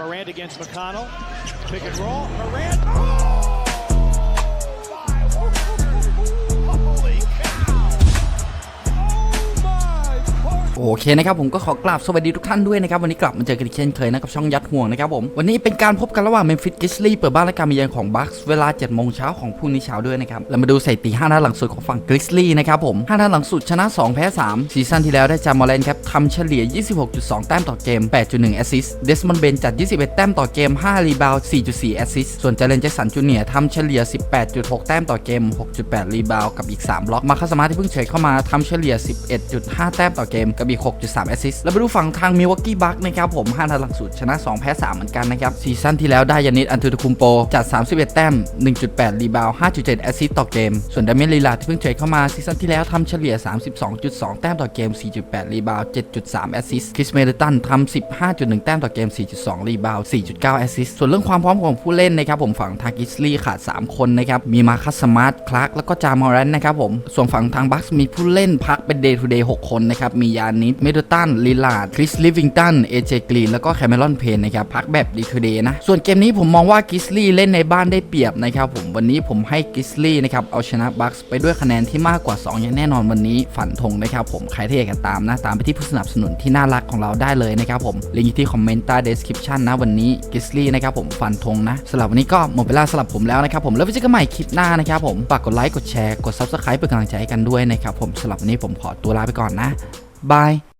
Morant against McConnell. Pick and roll. Morant. Oh! โอเคนะครับผมก็ขอกราบสวัสดีทุกท่านด้วยนะครับวันนี้กลับมาเจอกันอีกเช่นเคยนะกับช่องยัดห่วงนะครับผมวันนี้เป็นการพบกันระหว่างเมมฟิสกิสลี่เปิดบ้านและการมาเยือนของบัคส์เวลา7โมงเช้าของพรุ่งนี้เช้าด้วยนะครับเรามาดูสถิติ5นัดหลังสุดของฝั่งกิสลี่นะครับผม5นัดหลังสุดชนะ 2 แพ้ 3 ซีซั่นที่แล้วได้จามอลเลนครับทำเฉลี่ย 26.2 แต้มต่อเกม 8.1 แอสซิสต์เดสมอนเบนจัด 21 แต้มต่อเกม 5 รีบาวด์4.4 แอสซิสต์ส่วนเจเลนเจสันจูเนียร์ทำเฉลี่ย 18.6 แต้มต่อเกม 6.8 รีบาวด์กับอีก3บล็อกมาคาสมาที่เพิ่งเฉยเข้ามาทำเฉลี่ย 11.5 แต้มต่อเกมกับอี6.3แอสซิสต์แล้วไปดูฝั่งทางมิวอกกี้บัคนะครับผม5นัดหลังสุดชนะ 2 แพ้ 3 เหมือนกันนะครับซีซั่นที่แล้วได้ยานิดอันตูตคุมโปจัด 31 แต้ม 1.8 รีบาว 5.7 แอสซิสต์ต่อเกม ส่วนดามิเนลีลาที่เพิ่งเทรดเข้ามาซีซั่นที่แล้วทำเฉลี่ย 32.2 แต้มต่อเกม 4.8 รีบาว 7.3 แอสซิสต์คริสเมเดตันทำ15.1 แต้มต่อเกม 4.2 รีบาว 4.9 แอสซิสต์ส่วนเรื่องความพร้อมของผู้เล่นนะครับผมฝั่งทางกิสลี่ขาด 3 คนนะครับมีมาคัสสมาร์ทคลาร์กแล้วก็จามอรันนะครับผมส่วนฝั่งทางบัคส์มีผู้เล่นพักเป็นเดย์ทูเดย์6คนนะครับมียานดเมเดตันลีลาดคริสลิฟวิงตันเอเจกรีนแล้วก็แคมเมรอนเพนนะครับพักแบบดีทูเดย์นะ ส่วนเกมนี้ผมมองว่ากิสลี่เล่นในบ้านได้เปรียบนะครับผมวันนี้ผมให้กิสลี่นะครับเอาชนะบัคส์ไปด้วยคะแนนที่มากกว่า 2 อย่างแน่นอนวันนี้ฝันธงนะครับผมใครที่อยากจะตามนะตามไปที่ผู้สนับสนุนที่น่ารักของเราได้เลยนะครับผมลิงก์อยู่ที่คอมเมนต์ใต้ description นะวันนี้กิสลี่นะครับผมฟันธงนะสำหรับวันนี้ก็หมดเวลาสำหรับผมแล้วนะครับผมแล้วไว้เจอกันใหม่คลิปหน้านะครับผมฝากกดไลค์กดแชร์กด subscribe เป็นกำลังใจให้กันด้วยนะครับผมสำหรับวันนี้ผมขอตัวลาไปก่อนนะ บาย